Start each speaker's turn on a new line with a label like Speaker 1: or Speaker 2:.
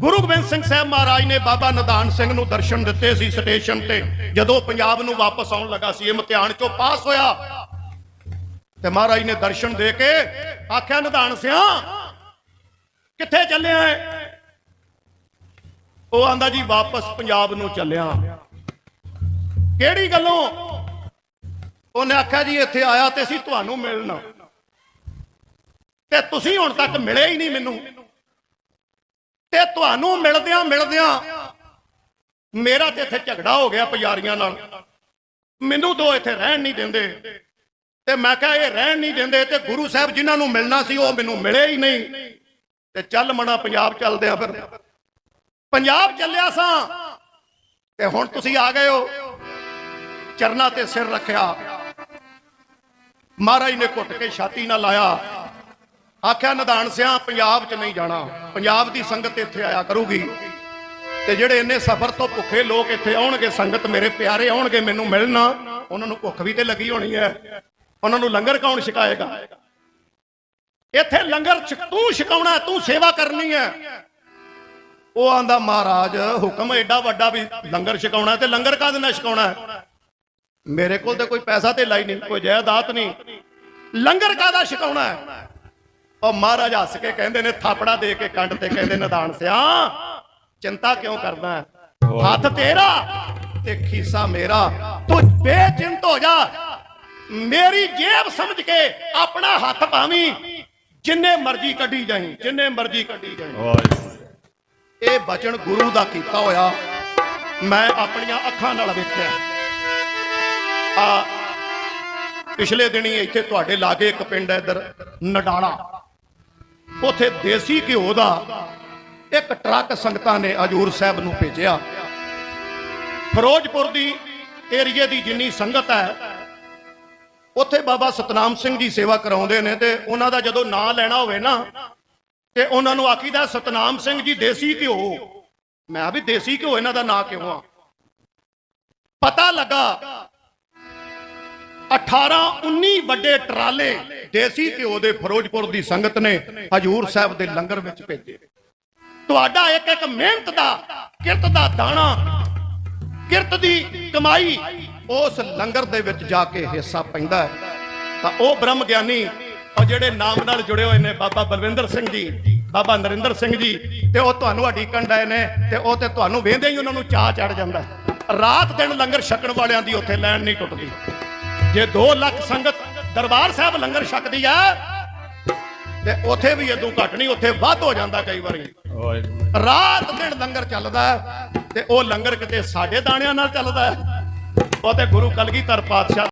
Speaker 1: ਗੁਰੂ ਗੋਬਿੰਦ ਸਿੰਘ ਸਾਹਿਬ ਮਹਾਰਾਜ ਨੇ ਬਾਬਾ ਨਿਧਾਨ ਸਿੰਘ ਨੂੰ ਦਰਸ਼ਨ ਦਿੱਤੇ ਸੀ ਸਟੇਸ਼ਨ ਤੇ। ਜਦੋਂ ਪੰਜਾਬ ਨੂੰ ਵਾਪਸ ਆਉਣ ਲੱਗਾ ਸੀ ਇਮਤਿਹਾਨ ਚੋਂ ਪਾਸ ਹੋਇਆ। ਤੇ ਮਹਾਰਾਜ ਨੇ ਦਰਸ਼ਨ ਦੇ ਕੇ ਆਖਿਆ ਨਿਧਾਨ ਸਿਆ, ਕਿੱਥੇ ਚੱਲਿਆ ਏ? ਉਹ ਆਂਦਾ, ਜੀ, ਵਾਪਸ ਪੰਜਾਬ ਨੂੰ ਚੱਲਿਆ। ਕਿਹੜੀ ਗੱਲੋਂ? ਉਹਨੇ ਆਖਿਆ, ਜੀ, ਇੱਥੇ ਆਇਆ ਤੇ ਅਸੀਂ ਤੁਹਾਨੂੰ ਮਿਲਣਾ। ਤੇ ਤੁਸੀਂ ਹੁਣ ਤੱਕ ਮਿਲੇ ਹੀ ਨਹੀਂ ਮੈਨੂੰ। ਤੇ ਤੁਹਾਨੂੰ ਮਿਲਦਿਆਂ ਮਿਲਦਿਆਂ ਮੇਰਾ ਤੇ ਇੱਥੇ ਝਗੜਾ ਹੋ ਗਿਆ ਪੁਜਾਰੀਆਂ ਨਾਲ। ਮੈਨੂੰ ਦੋ ਇੱਥੇ ਰਹਿਣ ਨਹੀਂ ਦਿੰਦੇ। ਤੇ ਮੈਂ ਕਿਹਾ ਇਹ ਰਹਿਣ ਨਹੀਂ ਦਿੰਦੇ ਤੇ ਗੁਰੂ ਸਾਹਿਬ ਜਿਨ੍ਹਾਂ ਨੂੰ ਮਿਲਣਾ ਸੀ ਉਹ ਮੈਨੂੰ ਮਿਲੇ ਹੀ ਨਹੀਂ। ਤੇ ਚੱਲ ਮਣਾ ਪੰਜਾਬ ਚੱਲਦੇ ਆ ਫਿਰ। ਪੰਜਾਬ ਚੱਲਿਆ ਸਾਂ। ਤੇ ਹੁਣ ਤੁਸੀਂ ਆ ਗਏ ਹੋ। ਚਰਨਾ ਤੇ ਸਿਰ ਰੱਖਿਆ। ਮਹਾਰਾਜ ਨੇ ਘੁੱਟ ਕੇ ਛਾਤੀ ਨਾਲ ਲਾਇਆ। ਆਖਿਆ ਨਿਧਾਨ ਸਿਆ, ਪੰਜਾਬ 'ਚ ਨਹੀਂ ਜਾਣਾ। ਪੰਜਾਬ ਦੀ ਸੰਗਤ ਇੱਥੇ ਆਇਆ ਕਰੂਗੀ। ਤੇ ਜਿਹੜੇ ਇੰਨੇ ਸਫ਼ਰ ਤੋਂ ਭੁੱਖੇ ਲੋਕ ਇੱਥੇ ਆਉਣਗੇ, ਸੰਗਤ ਮੇਰੇ ਪਿਆਰੇ ਆਉਣਗੇ, ਮੈਨੂੰ ਮਿਲਣਾ, ਉਹਨਾਂ ਨੂੰ ਭੁੱਖ ਵੀ ਤੇ ਲੱਗੀ ਹੋਣੀ ਹੈ। ਉਹਨਾਂ ਨੂੰ ਲੰਗਰ ਕੌਣ ਛਕਾਏਗਾ? ਇੱਥੇ ਲੰਗਰ ਤੂੰ ਛਕਾਉਣਾ, ਤੂੰ ਸੇਵਾ ਕਰਨੀ ਹੈ। ਉਹ ਆਂਦਾ, ਮਹਾਰਾਜ, ਹੁਕਮ ਐਡਾ ਵੱਡਾ ਵੀ ਲੰਗਰ ਛਕਾਉਣਾ ਤੇ ਲੰਗਰ ਕਾਹਦੇ ਨਾਲ ਛਕਾਉਣਾ ਮੇਰੇ ਕੋਲ ਤੇ ਕੋਈ ਪੈਸਾ ਤੇ ਲਾਈ ਨਹੀਂ, ਕੋਈ ਜਾਇਦਾਦ ਨਹੀਂ। ਲੰਗਰ ਕਾਹਦਾ ਛਕਾਉਣਾ ਹੈ? ਉਹ ਮਹਾਰਾਜ ਹੱਸ ਕੇ ਕਹਿੰਦੇ ਨੇ ਥਾਪੜਾ ਦੇ ਕੇ ਕੰਡ ਤੇ ਕਹਿੰਦੇ ਨਿਧਾਨ ਸਿਆ ਚਿੰਤਾ ਕਿਉਂ ਕਰਦਾ? ਹੱਥ ਤੇਰਾ ਤੇ ਖੀਸਾ ਮੇਰਾ ਤੂੰ ਬੇਚਿੰਤ ਹੋ ਜਾ। ਮੇਰੀ ਜੇਬ ਸਮਝ ਕੇ ਆਪਣਾ ਹੱਥ ਪਾਵੀਂ ਜਿੰਨੇ ਮਰਜ਼ੀ ਕੱਢੀ ਜਾਈਂ ਜਿੰਨੇ ਮਰਜ਼ੀ ਕੱਢੀ ਜਾਈਂ। ਇਹ ਬਚਨ ਗੁਰੂ ਦਾ ਕੀਤਾ ਹੋਇਆ। ਮੈਂ ਆਪਣੀਆਂ ਅੱਖਾਂ ਨਾਲ ਵੇਖਿਆ। ਆ ਪਿਛਲੇ ਦਿਨੀ ਇੱਥੇ ਤੁਹਾਡੇ ਲਾਗੇ ਇੱਕ ਪਿੰਡ ਹੈ ਇੱਧਰ ਨਡਾਲਾ ਉਥੇ ਦੇਸੀ ਘਿਓ ਦਾ ਇੱਕ ਟਰੱਕ ਸੰਗਤਾਂ ਨੇ ਹਜੂਰ ਸਾਹਿਬ ਨੂੰ ਭੇਜਿਆ। ਫਿਰੋਜ਼ਪੁਰ ਦੀ ਏਰੀਏ ਦੀ ਜਿੰਨੀ ਸੰਗਤ ਹੈ, ਉੱਥੇ ਬਾਬਾ ਸਤਨਾਮ ਸਿੰਘ ਜੀ ਸੇਵਾ ਕਰਾਉਂਦੇ ਨੇ ਤੇ ਉਹਨਾਂ ਦਾ ਜਦੋਂ ਨਾਂ ਲੈਣਾ ਹੋਵੇ ਨਾ, ਤੇ ਉਹਨਾਂ ਨੂੰ ਆਖੀਦਾ, ਸਤਨਾਮ ਸਿੰਘ ਜੀ, ਦੇਸੀ ਘਿਓ। ਮੈਂ ਵੀ ਦੇਸੀ ਘਿਓ, ਇਹਨਾਂ ਦਾ ਨਾਂ ਕਿਉਂ ਆ? ਪਤਾ ਲੱਗਾ 18 19 ਵੱਡੇ ਟਰਾਲੇ ਦੇਸੀ ਘਿਓ ਦੇ ਫਿਰੋਜ਼ਪੁਰ ਦੀ ਸੰਗਤ ਨੇ ਹਜੂਰ ਸਾਹਿਬ ਦੇ ਲੰਗਰ ਵਿੱਚ ਭੇਜੇ। ਤੁਹਾਡਾ ਇੱਕ ਇੱਕ ਮਿਹਨਤ ਦਾ, ਕਿਰਤ ਦਾ ਦਾਣਾ, ਕਿਰਤ ਦੀ ਕਮਾਈ ਉਸ ਲੰਗਰ ਦੇ ਵਿੱਚ ਜਾ ਕੇ ਹਿੱਸਾ ਪੈਂਦਾ ਹੈ। ਤਾਂ ਉਹ ਬ੍ਰਹਮ ਗਿਆਨੀ, ਉਹ ਜਿਹੜੇ ਨਾਮ ਨਾਲ ਜੁੜੇ ਹੋਏ ਨੇ ਬਾਬਾ ਬਲਵਿੰਦਰ ਸਿੰਘ ਜੀ, ਬਾਬਾ ਨਰਿੰਦਰ ਸਿੰਘ ਜੀ, ਤੇ ਉਹ ਤੁਹਾਨੂੰ ਅਡੀਕਣ ਡਏ ਨੇ ਤੇ ਉਹ ਤੇ ਤੁਹਾਨੂੰ ਵੇਂਦੇ ਹੀ ਉਹਨਾਂ ਨੂੰ ਚਾਹ ਚੜ ਜਾਂਦਾ ਰਾਤ ਦਿਨ ਲੰਗਰ ਛਕਣ ਵਾਲਿਆਂ ਦੀ ਉੱਥੇ ਲੈਣ ਨਹੀਂ ਟੁੱਟਦੀ। ਜੇ 2 ਲੱਖ ਸੰਗਤ ਦਰਬਾਰ ਸਾਹਿਬ ਲੰਗਰ ਛਕਦੀ ਆ ਤੇ ਉੱਥੇ ਵੀ ਇਦੋਂ ਘੱਟ ਨਹੀਂ ਉੱਥੇ ਵੱਧ ਹੋ ਜਾਂਦਾ ਕਈ ਵਾਰੀ। ਰਾਤ ਦਿਨ ਲੰਗਰ ਚੱਲਦਾ ਤੇ ਉਹ ਲੰਗਰ ਕਿਤੇ ਸਾਡੇ ਦਾਣਿਆਂ ਨਾਲ ਚੱਲਦਾ। ਉਹ ਤੇ ਗੁਰੂ ਕਲਗੀਧਰ ਪਾਤਸ਼ਾਹ